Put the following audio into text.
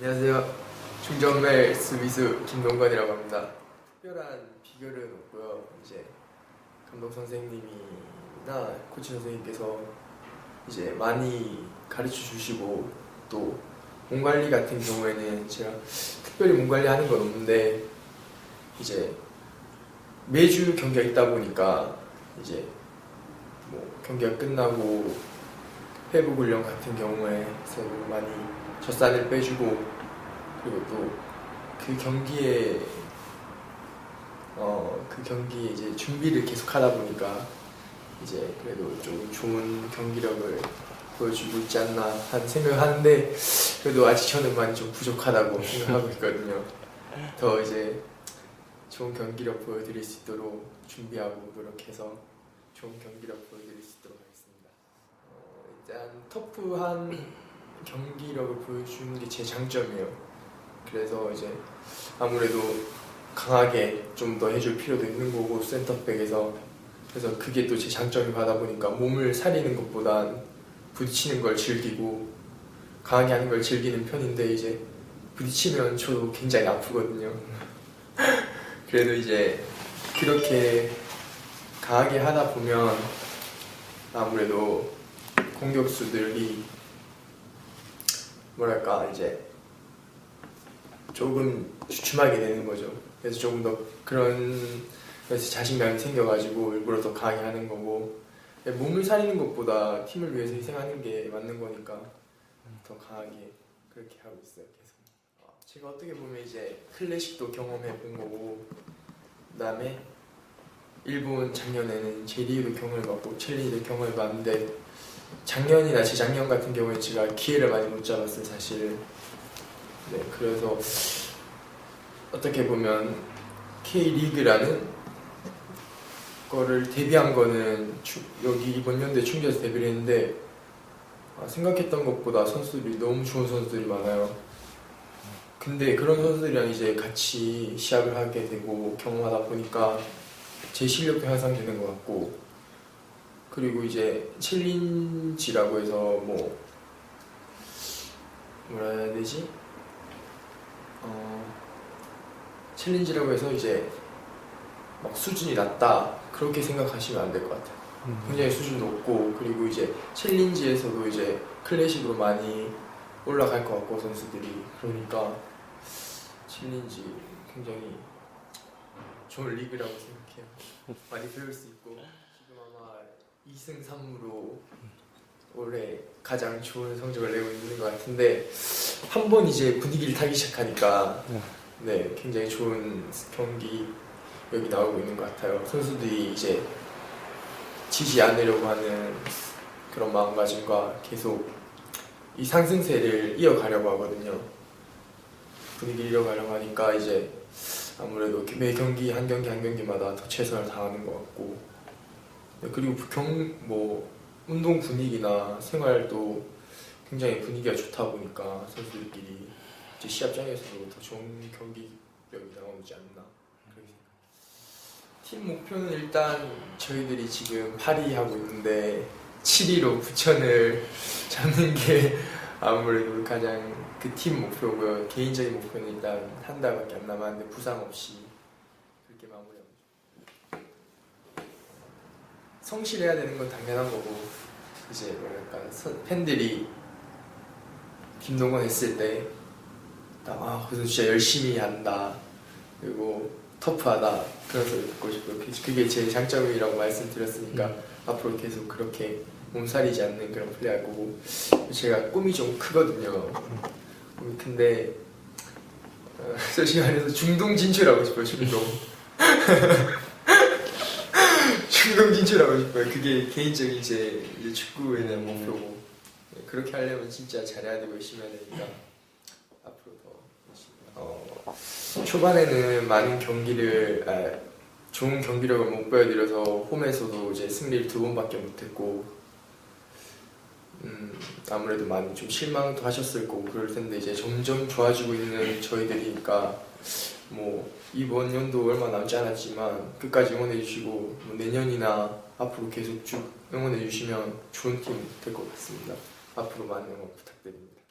안녕하세요. 중전멜 수비수 김동건이라고 합니다. 특별한 비결은 없고요. 이제 감독 선생님이나 코치 선생님께서 이제 많이 가르쳐 주시고 또 몸 관리 같은 경우에는 제가 특별히 몸 관리하는 건 없는데 이제 매주 경기가 있다 보니까 이제 뭐 경기가 끝나고 회복 훈련 같은 경우에서도 많이 젖살을 빼주고 그리고 또 그 경기에 어 그 경기에 이제 준비를 계속 하다 보니까 이제 그래도 좀 좋은 경기력을 보여주고 있지 않나 한 생각을 하는데 그래도 아직 저는 많이 좀 부족하다고 생각하고 있거든요. 더 이제 좋은 경기력 보여드릴 수 있도록 준비하고 노력해서 좋은 경기력 보여드릴 수 있도록 하겠습니다. 어, 일단 터프한 경기력을 보여주는 게 제 장점이에요. 그래서 이제 아무래도 강하게 좀 더 해줄 필요도 있는 거고 센터백에서 그래서 그게 또 제 장점이 가다 보니까 몸을 사리는 것보단 부딪히는 걸 즐기고 강하게 하는 걸 즐기는 편인데 이제 부딪히면 저도 굉장히 아프거든요. 그래도 이제 그렇게 강하게 하다 보면 아무래도 공격수들이 뭐랄까 이제 조금 주춤하게 되는 거죠. 그래서 조금 더 그런 그래서 자신감이 생겨가지고 일부러 더 강하게 하는 거고 몸을 살리는 것보다 팀을 위해서 희생하는 게 맞는 거니까 더 강하게 그렇게 하고 있어요. 계속. 어, 제가 어떻게 보면 이제 클래식도 경험해 본 거고 그다음에 일본 작년에는 제리도 경험을 받고 챌린지도 경험을 받는데 작년이나 재작년 같은 경우에 제가 기회를 많이 못 잡았어요 사실 네 그래서 어떻게 보면 K리그라는 거를 데뷔한 거는 추- 여기 이번 연도에 충주에서 데뷔를 했는데 아, 생각했던 것보다 선수들이 너무 좋은 선수들이 많아요. 근데 그런 선수들이랑 이제 같이 시합을 하게 되고 경험하다 보니까 제 실력도 향상되는 것 같고 그리고 이제 챌린지라고 해서 뭐 뭐라 해야 되지? 어 챌린지라고 해서 이제 막 수준이 낮다 그렇게 생각하시면 안 될 것 같아요. 굉장히 수준 높고 그리고 이제 챌린지에서도 이제 클래식으로 많이 올라갈 것 같고 선수들이 그러니까 챌린지 굉장히 좋은 리그라고 생각해요. 많이 배울 수 있고 지금 아마 2승 3무로 올해 가장 좋은 성적을 내고 있는 것 같은데 한 번 이제 분위기를 타기 시작하니까 네 굉장히 좋은 경기 여기 나오고 있는 것 같아요. 선수들이 이제 지지 않으려고 하는 그런 마음가짐과 계속 이 상승세를 이어가려고 하거든요. 분위기를 이어가려고 하니까 이제 아무래도 매 경기 한 경기 한 경기마다 더 최선을 다하는 것 같고 네, 그리고 경 뭐 운동 분위기나 생활도 굉장히 분위기가 좋다 보니까 선수들끼리 이제 시합장에서도 더 좋은 경기력이 나오지 않나. 팀 목표는 일단 저희들이 지금 8위 하고 있는데 7위로 부천을 잡는 게 아무래도 가장 그 팀 목표고요. 개인적인 목표는 일단 한 달밖에 안 남았는데 부상 없이 그렇게 마무리하고 성실해야 되는 건 당연한 거고 이제 뭐랄까 선- 팬들이 김동건 했을 때 아 그래서 진짜 열심히 한다 그리고 터프하다 그런 소리 듣고 싶고요. 그- 그게 제 장점이라고 말씀드렸으니까 앞으로 계속 그렇게 몸살이지 않는 그런 플레이 할 거고 제가 꿈이 좀 크거든요. 꿈이 큰데 어, 솔직히 말해서 중동 진출하고 싶어요. 중동. 중동 진출하고 싶어요. 그게 개인적인 제 이제 축구에 대한 목표고 네, 그렇게 하려면 진짜 잘해야 되고 열심히 해야 되니까 앞으로 더 열심히. 어, 초반에는 많은 경기를 아, 좋은 경기력을 못 보여드려서 홈에서도 이제 승리를 두 번밖에 못했고 음, 아무래도 많이 좀 실망도 하셨을 거고 그럴 텐데 이제 점점 좋아지고 있는 저희들이니까 뭐 이번 연도 얼마 남지 않았지만 끝까지 응원해 주시고 뭐 내년이나 앞으로 계속 쭉 응원해 주시면 좋은 팀 될 것 같습니다. 앞으로 많은 응원 부탁드립니다.